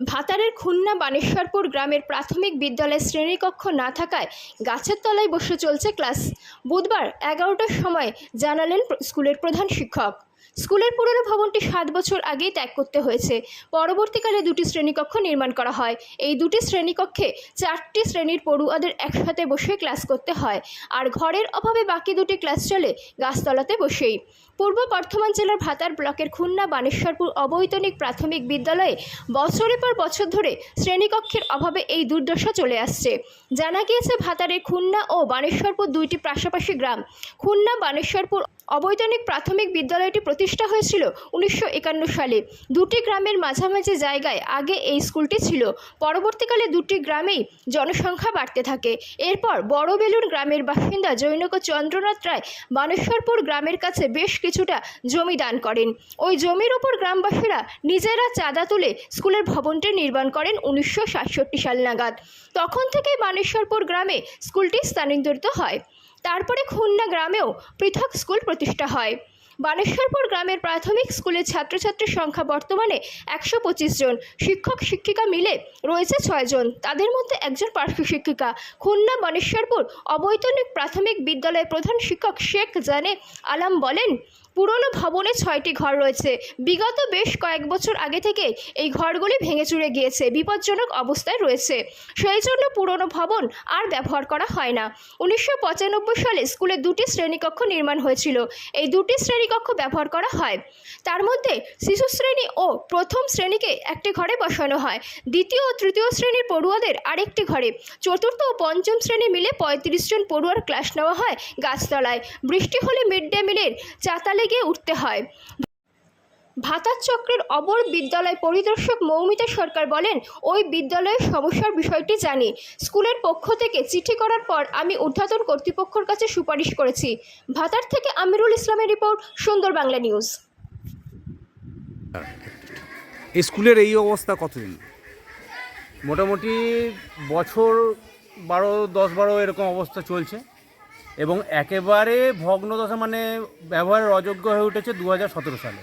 ভাতারের খুলনা বানেশ্বরপুর গ্রামের প্রাথমিক বিদ্যালয়ে শ্রেণীকক্ষ না থাকায় গাছের তলায় বসে চলছে ক্লাস। বুধবার এগারোটার সময় জানালেন স্কুলের প্রধান শিক্ষক। স্কুলের পুরনো ভবনটি সাত বছর আগেই ত্যাগ করতে হয়েছে। পরবর্তীকালে দুটি শ্রেণীকক্ষ নির্মাণ করা হয়। এই দুটি শ্রেণীকক্ষে চারটি শ্রেণির পড়ুয়াদের একসাথে বসে ক্লাস করতে হয়। আর ঘরের অভাবে বাকি দুটি ক্লাস চলে গাছতলাতে বসেই। পূর্ব বর্ধমান জেলার ভাতার ব্লকের খুলনা বানেশ্বরপুর অবৈতনিক প্রাথমিক বিদ্যালয়ে বছরের পর বছর ধরে শ্রেণীকক্ষের অভাবে এই দুর্দশা চলে আসছে। জানা গিয়েছে ভাতারের খুলনা ও বানেশ্বরপুর দুইটি পাশাপাশি গ্রাম। খুলনা, বানেশ্বরপুর অবৈতনিক প্রাথমিক বিদ্যালয়টি প্রতিষ্ঠা হয়েছিল উনিশশো একান্ন সালে। দুটি গ্রামের মাঝামাঝি জায়গায় আগে এই স্কুলটি ছিল। পরবর্তীকালে দুটি গ্রামেই জনসংখ্যা বাড়তে থাকে। এরপর বড় বেলুন গ্রামের বাসিন্দা জৈনক চন্দ্রনাথ রায় বানেশ্বরপুর গ্রামের কাছে বেশ কিছুটা জমি দান করেন। ওই জমির ওপর গ্রামবাসীরা নিজেরা চাঁদা তুলে স্কুলের ভবনটি নির্মাণ করেন উনিশশো সাতষট্টি সাল নাগাদ। তখন থেকেই বানেশ্বরপুর গ্রামে স্কুলটি স্থানান্তরিত হয়। তারপরে খুলনা গ্রামেও পৃথক স্কুল প্রতিষ্ঠা হয়। বানেশ্বরপুর গ্রামের প্রাথমিক স্কুলের ছাত্রছাত্রীর সংখ্যা বর্তমানে একশো পঁচিশ জন। শিক্ষক, শিক্ষিকা মিলে রয়েছে ছয়জন তাদের মধ্যে একজন পার্শ্ব শিক্ষিকা। খুলনা বানেশ্বরপুর অবৈতনিক প্রাথমিক বিদ্যালয়ের প্রধান শিক্ষক শেখ জানে আলাম বলেন পুরনো ভবনে ছয়টি ঘর রয়েছে। বিগত বেশ কয়েক বছর আগে থেকে এই ঘরগুলি ভেঙে চুরে গিয়েছে। বিপজ্জনক অবস্থায় রয়েছে। সেই জন্য পুরনো ভবন আর ব্যবহার করা হয় না। উনিশশো পঁচানব্বই সালে স্কুলে দুটি শ্রেণীকক্ষ নির্মাণ হয়েছিল। এই দুটি শ্রেণীকক্ষ ব্যবহার করা হয়। তার মধ্যে শিশু শ্রেণি ও প্রথম শ্রেণীকে একটি ঘরে বসানো হয়। দ্বিতীয় ও তৃতীয় শ্রেণির পড়ুয়াদের আরেকটি ঘরে। চতুর্থ ও পঞ্চম শ্রেণি মিলে পঁয়ত্রিশ জন পড়ুয়ার ক্লাস নেওয়া হয় গাছতলায়। বৃষ্টি হলে মিড ডে মিলের চাতালে গিয়ে উঠতে হয়। ভাতার চক্রের অবর বিদ্যালয় পরিদর্শক মৌমিতা সরকার বলেন ওই বিদ্যালয়ের সমস্যার বিষয়টি জানি। স্কুলের পক্ষ থেকে চিঠি করার পর আমি ঊর্ধ্বতন কর্তৃপক্ষের কাছে সুপারিশ করেছি। ভাতার থেকে আমিরুল ইসলামের রিপোর্ট সুন্দর বাংলা নিউজ। স্কুলের এই অবস্থা কতদিন? মোটামুটি বছর বারো দশ বারো এরকম অবস্থা চলছে। এবং একেবারে ভগ্নদশা মানে ব্যবহারের অযোগ্য হয়ে উঠেছে দু হাজার সতেরো সালে।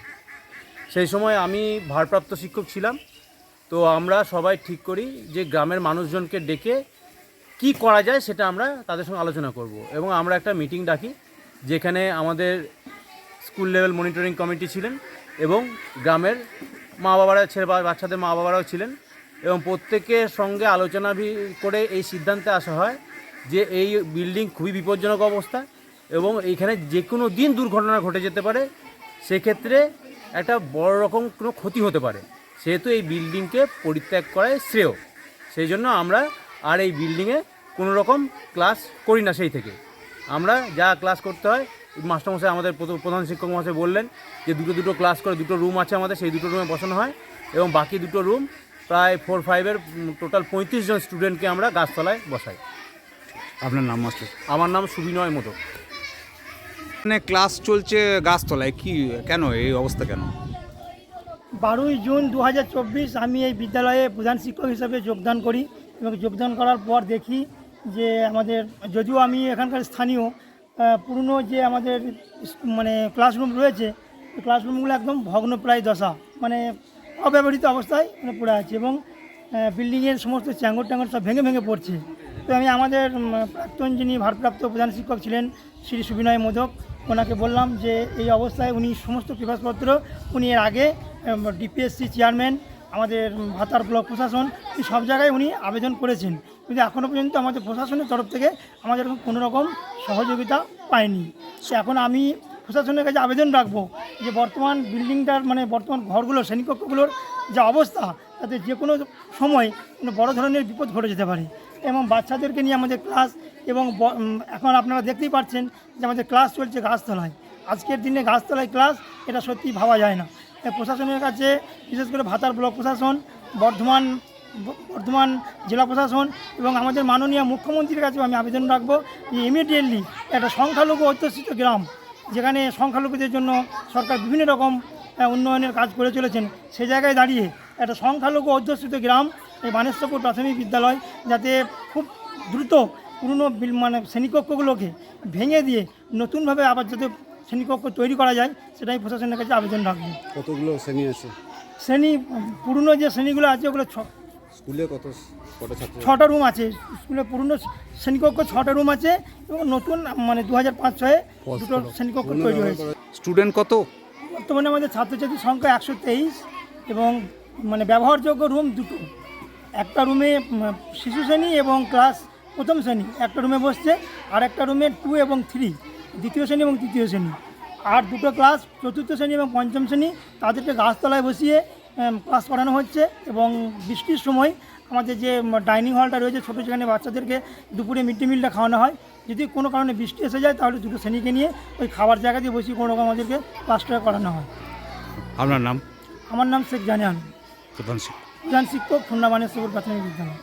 সেই সময় আমি ভারপ্রাপ্ত শিক্ষক ছিলাম, তো আমরা সবাই ঠিক করি যে গ্রামের মানুষজনকে ডেকে কি করা যায় সেটা আমরা তাদের সঙ্গে আলোচনা করব এবং আমরা একটা মিটিং ডাকি যেখানে আমাদের স্কুল লেভেল মনিটরিং কমিটি ছিলেন এবং গ্রামের মা বাবারা ছেলে বাচ্চাদের মা বাবারাও ছিলেন এবং প্রত্যেকের সঙ্গে আলোচনা করে এই সিদ্ধান্তে আসা হয় যে এই বিল্ডিং খুবই বিপজ্জনক অবস্থা এবং এইখানে যে কোনো দিন দুর্ঘটনা ঘটে যেতে পারে, সেক্ষেত্রে একটা বড় রকম কোনো ক্ষতি হতে পারে। সেহেতু এই বিল্ডিংকে পরিত্যাগ করাই শ্রেয়। সেই জন্য আমরা আর এই বিল্ডিংয়ে কোনো রকম ক্লাস করি না সেই থেকে। আমরা যা ক্লাস করতে হয়, মাস্টারমশাই আমাদের প্রধান শিক্ষক মহাশয় বললেন যে দুটো দুটো ক্লাস করে দুটো রুম আছে আমাদের, সেই দুটো রুমে বসানো হয় এবং বাকি দুটো রুম প্রায় ফোর ফাইভের টোটাল পঁয়ত্রিশ জন স্টুডেন্টকে আমরা গাছতলায় বসাই। আপনার নাম মাস্টার? আমার নাম সুবিনয় মতো মানে ক্লাস চলছে গাছতলায় কি কেন এই অবস্থা কেন? বারোই জুন দু হাজার চব্বিশ আমি এই বিদ্যালয়ে প্রধান শিক্ষক হিসাবে যোগদান করি এবং যোগদান করার পর দেখি যে আমাদের যদিও আমি এখানকার স্থানীয় পুরনো যে আমাদের মানে ক্লাসরুম রয়েছে ক্লাসরুমগুলো একদম ভগ্নপ্রায় দশা মানে অব্যবহৃত অবস্থায় মানে পড়ে আছে এবং বিল্ডিংয়ের সমস্ত চ্যাঙ্গর ট্যাঙ্গর সব ভেঙে ভেঙে পড়ছে। তো আমি আমাদের প্রাক্তন যিনি ভারপ্রাপ্ত প্রধান শিক্ষক ছিলেন শ্রী সুবিনয় মোদক, ওনাকে বললাম যে এই অবস্থায় উনি সমস্ত পেপারপত্র উনি এর আগে ডিপিএসসি চেয়ারম্যান, আমাদের ভাতার ব্লক প্রশাসন, এই সব জায়গায় উনি আবেদন করেছেন। কিন্তু এখনও পর্যন্ত আমাদের প্রশাসনের তরফ থেকে আমাদের কোনো রকম সহযোগিতা পায়নি। সে এখন আমি প্রশাসনের কাছে আবেদন রাখব যে বর্তমান বিল্ডিংটার মানে বর্তমান ঘরগুলো, শ্রেণীকক্ষগুলোর যা অবস্থা তাতে যে কোনো সময় কোনো বড় ধরনের বিপদ ঘটে যেতে পারে। এবং বাচ্চাদেরকে নিয়ে আমাদের ক্লাস এবং এখন আপনারা দেখতেই পাচ্ছেন যে আমাদের ক্লাস চলছে গাছতলায়। আজকের দিনে গাছতলায় ক্লাস, এটা সত্যি ভাবা যায় না। প্রশাসনের কাছে বিশেষ করে ভাতার ব্লক প্রশাসন, বর্ধমান বর্ধমান জেলা প্রশাসন এবং আমাদের মাননীয় মুখ্যমন্ত্রীর কাছেও আমি আবেদন রাখব যে ইমিডিয়েটলি একটা সংখ্যালঘু অধ্যুষিত গ্রাম, যেখানে সংখ্যালঘুদের জন্য সরকার বিভিন্ন রকম উন্নয়নের কাজ করে চলেছেন, সে জায়গায় দাঁড়িয়ে একটা সংখ্যালঘু অধ্যুষিত গ্রাম এই বানেশ্বরপুর প্রাথমিক বিদ্যালয় যাতে খুব দ্রুত পুরনো বিল- মানে শ্রেণীকক্ষগুলোকে ভেঙে দিয়ে নতুনভাবে আবার যাতে শ্রেণীকক্ষ তৈরি করা যায় সেটাই প্রশাসনের কাছে আবেদন রাখব। কতগুলো শ্রেণি আছে? শ্রেণি পুরনো যে শ্রেণীগুলো আছে ওগুলো স্কুলে কত ছটা রুম আছে। স্কুলে পুরনো শ্রেণীকক্ষ ছটা রুম আছে এবং নতুন মানে দু হাজার পাঁচ ছয়ে দুটো শ্রেণীকক্ষ তৈরি হয়েছে। স্টুডেন্ট কত? বর্তমানে আমাদের ছাত্রছাত্রীর সংখ্যা একশো তেইশ এবং মানে ব্যবহারযোগ্য রুম দুটো। একটা রুমে শিশু শ্রেণি এবং ক্লাস প্রথম শ্রেণি। একটা রুমে বসছে আর একটা রুমে টু এবং থ্রি দ্বিতীয় শ্রেণি এবং তৃতীয় শ্রেণি। আর দুটো ক্লাস চতুর্থ শ্রেণি এবং পঞ্চম শ্রেণি তাদেরকে গাছতলায় বসিয়ে ক্লাস করানো হচ্ছে এবং বৃষ্টির সময় আমাদের যে ডাইনিং হলটা রয়েছে ছোটো সেখানে বাচ্চাদেরকে দুপুরে মিড ডে মিলটা খাওয়ানো হয়। যদি কোনো কারণে বৃষ্টি এসে যায় তাহলে দুটো শ্রেণীকে নিয়ে ওই খাবার জায়গা দিয়ে বসিয়ে কোনো রকম আমাদেরকে ক্লাসটা করানো হয়। আপনার নাম? আমার নাম শেখ জানিয়ান। প্রধান শিক্ষক প্রধান শিক্ষক খুলনা মানেশ্বর প্রাথমিক বিদ্যালয়।